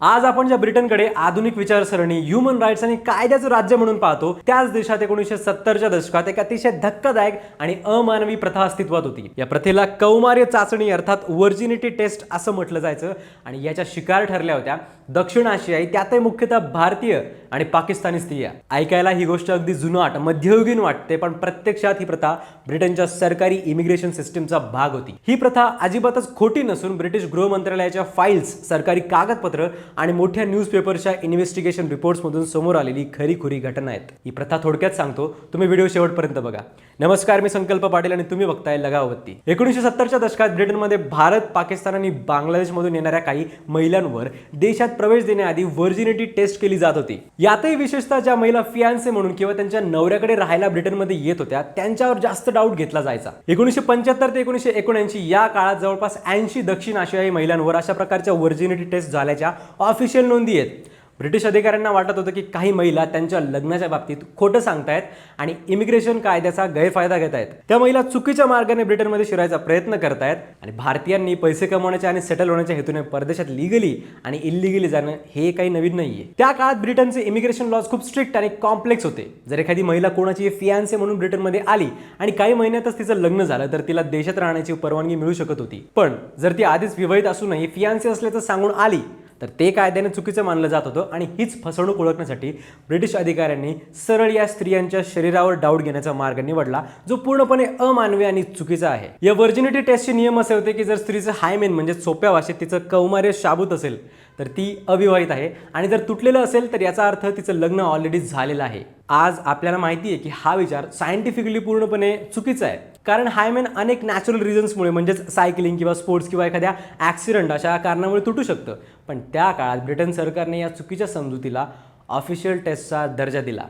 आज आपण ज्या ब्रिटनकडे आधुनिक विचारसरणी ह्युमन राईट्स आणि कायद्याचं राज्य म्हणून पाहतो त्याच देशात एकोणीसशे सत्तरच्या दशकात एक अतिशय धक्कादायक आणि अमानवी प्रथा अस्तित्वात होती. या प्रथेला कौमार्य चाचणी अर्थात व्हर्जिनिटी टेस्ट असं म्हटलं जायचं आणि याच्या शिकार ठरल्या होत्या दक्षिण आशियाई त्यातही मुख्यतः भारतीय आणि पाकिस्तानी स्त्रिया. ऐकायला ही गोष्ट अगदी जुनाट मध्ययुगीन वाटते पण प्रत्यक्षात ही प्रथा ब्रिटनच्या सरकारी इमिग्रेशन सिस्टीमचा भाग होती. ही प्रथा अजिबातच खोटी नसून ब्रिटिश गृह मंत्रालयाच्या फाईल्स सरकारी कागदपत्र आणि मोठ्या न्यूजपेपरच्या इन्व्हेस्टिगेशन रिपोर्ट्समधून समोर आलेली खरीखुरी घटना आहेत. ही प्रथा थोडक्यात सांगतो. तुम्ही व्हिडिओ शेवटपर्यंत बघा. नमस्कार मी संकल्प पाटील आणि तुम्ही बघताय लगावती एकोणीसशे सत्तरच्या दशकात ब्रिटनमध्ये भारत पाकिस्तान आणि बांगलादेशमधून येणाऱ्या काही महिलांवर देशात प्रवेश देण्याआधी व्हर्जिनिटी टेस्ट केली जात होती. यातही विशेषतः ज्या महिला फियान्से म्हणून किंवा त्यांच्या नवऱ्याकडे राहायला ब्रिटनमध्ये येत होत्या त्यांच्यावर जास्त डाऊट घेतला जायचा. एकोणीसशे पंच्याहत्तर ते एकोणीसशे एकोणऐंशी या काळात जवळपास ऐंशी दक्षिण आशियाई महिलांवर अशा प्रकारच्या व्हर्जिनिटी टेस्ट झाल्याच्या ऑफिशियल नोंदी आहेत. ब्रिटिश अधिकाऱ्यांना वाटत होतं की काही महिला त्यांच्या लग्नाच्या बाबतीत खोटं सांगतायत आणि इमिग्रेशन कायद्याचा गैरफायदा घेत आहेत त्या महिला चुकीच्या मार्गाने ब्रिटनमध्ये शिरायचा प्रयत्न करतायत आणि भारतीयांनी पैसे कमवण्याच्या आणि सेटल होण्याच्या हेतूने परदेशात लिगली आणि इलिगली जाणं हे काही नवीन नाहीये. त्या काळात ब्रिटनचे इमिग्रेशन लॉज खूप स्ट्रिक्ट आणि कॉम्प्लेक्स होते. जर एखादी महिला कोणाची फियान्से म्हणून ब्रिटनमध्ये आली आणि काही महिन्यातच तिचं लग्न झालं तर तिला देशात राहण्याची परवानगी मिळू शकत होती. पण जर ती आधीच विवाहित असूनही फियान्से असल्याचं सांगून आली तर ते कायद्याने चुकीचं मानलं जात होतं आणि हीच फसवणूक ओळखण्यासाठी ब्रिटिश अधिकाऱ्यांनी सरळ या स्त्रियांच्या शरीरावर डाऊट घेण्याचा मार्ग निवडला जो पूर्णपणे अमानवी आणि चुकीचा आहे. या व्हर्जिनिटी टेस्टचे नियम असे होते की जर स्त्रीचं हायमेन म्हणजे सोप्या भाषेत तिचं कौमार्य शाबूत असेल तर ती अविवाहित आहे. आणि जर तुटलेलं असेल तर याचा अर्थ तिचं लग्न ऑलरेडी झालेलं आहे. आज आपल्याला माहिती आहे की हा विचार सायंटिफिकली पूर्णपणे चुकीचा आहे. कारण हायमेन अनेक नॅचरल रिझन्समुळे म्हणजेच सायकलिंग किंवा स्पोर्ट्स किंवा एखाद्या ॲक्सिडेंट अशा कारणामुळे तुटू शकतं. पण त्या काळात ब्रिटन सरकारने या चुकीच्या समजुतीला ऑफिशियल टेस्टचा दर्जा दिला.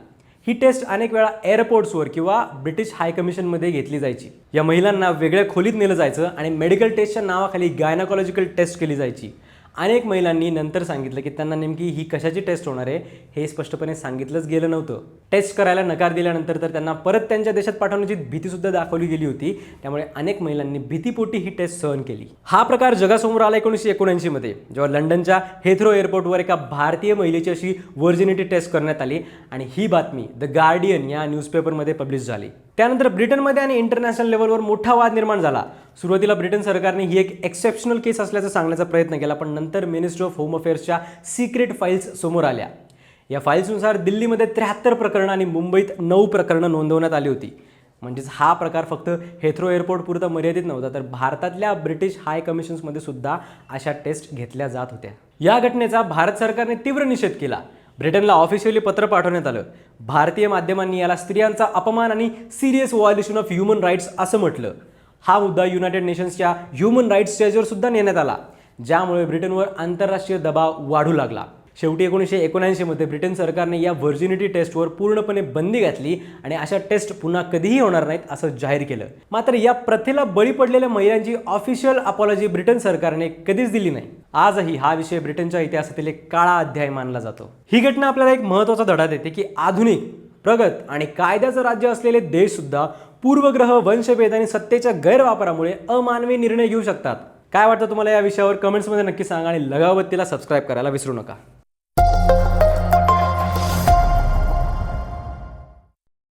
ही टेस्ट अनेक वेळा एअरपोर्ट्सवर किंवा ब्रिटिश हाय कमिशनमध्ये घेतली जायची. या महिलांना वेगळ्या खोलीत नेलं जायचं आणि मेडिकल टेस्टच्या नावाखाली गायनाकॉलॉजिकल टेस्ट केली जायची. अनेक महिलांनी नंतर सांगितलं की त्यांना नेमकी ही कशाची टेस्ट होणार आहे हे स्पष्टपणे सांगितलंच गेलं नव्हतं. टेस्ट करायला नकार दिल्यानंतर तर त्यांना परत त्यांच्या देशात पाठवण्याची भीतीसुद्धा दाखवली गेली होती. त्यामुळे अनेक महिलांनी भीतीपोटी ही टेस्ट सहन केली. हा प्रकार जगासमोर आला एकोणीसशे एकोणऐंशीमध्ये जेव्हा लंडनच्या हेथ्रो एअरपोर्टवर एका भारतीय महिलेची अशी व्हर्जिनिटी टेस्ट करण्यात आली आणि ही बातमी द गार्डियन या न्यूजपेपरमध्ये पब्लिश झाली. त्यानंतर ब्रिटनमध्ये आणि इंटरनॅशनल लेवलवर मोठा वाद निर्माण झाला. सुरुवातीला ब्रिटन सरकारने ही एक एक्सेप्शनल केस असल्याचं सांगण्याचा प्रयत्न केला पण नंतर मिनिस्ट्री ऑफ होम अफेअर्सच्या सिक्रेट फाईल्स समोर आल्या. या फाईल्सनुसार दिल्लीमध्ये त्र्याहत्तर प्रकरणं आणि मुंबईत नऊ प्रकरणं नोंदवण्यात आली होती. म्हणजेच हा प्रकार फक्त हेथ्रो एअरपोर्ट पुरता मर्यादित नव्हता तर भारतातल्या ब्रिटिश हाय कमिशन्समध्ये सुद्धा अशा टेस्ट घेतल्या जात होत्या. या घटनेचा भारत सरकारने तीव्र निषेध केला. ब्रिटनला ऑफिशियली पत्र पाठवण्यात आलं. भारतीय माध्यमांनी याला स्त्रियांचा अपमान आणि serious violation of human rights असं म्हटलं. हा मुद्दा युनायटेड नेशन्सच्या ह्युमन राईट्स स्टेजवर सुद्धा नेण्यात आला ज्यामुळे ब्रिटनवर आंतरराष्ट्रीय दबाव वाढू लागला. शेवटी एकोणीसशे एकोणऐंशीमध्ये ब्रिटन सरकारने या व्हर्जिनिटी टेस्टवर पूर्णपणे बंदी घातली आणि अशा टेस्ट पुन्हा कधीही होणार नाहीत असं जाहीर केलं. मात्र या प्रथेला बळी पडलेल्या महिलांची ऑफिशियल अपॉलॉजी ब्रिटन सरकारने कधीच दिली नाही. आजही हा विषय ब्रिटनच्या इतिहासातील एक काळा अध्याय मानला जातो. ही घटना आपल्याला एक महत्त्वाचा धडा देते की आधुनिक प्रगत आणि कायद्याचं राज्य असलेले देशसुद्धा पूर्वग्रह वंशभेद आणि सत्तेच्या गैरवापरामुळे अमानवी निर्णय घेऊ शकतात. काय वाटतं तुम्हाला या विषयावर? कमेंट्समध्ये नक्की सांगा आणि लगावत्तीला सबस्क्राईब करायला विसरू नका.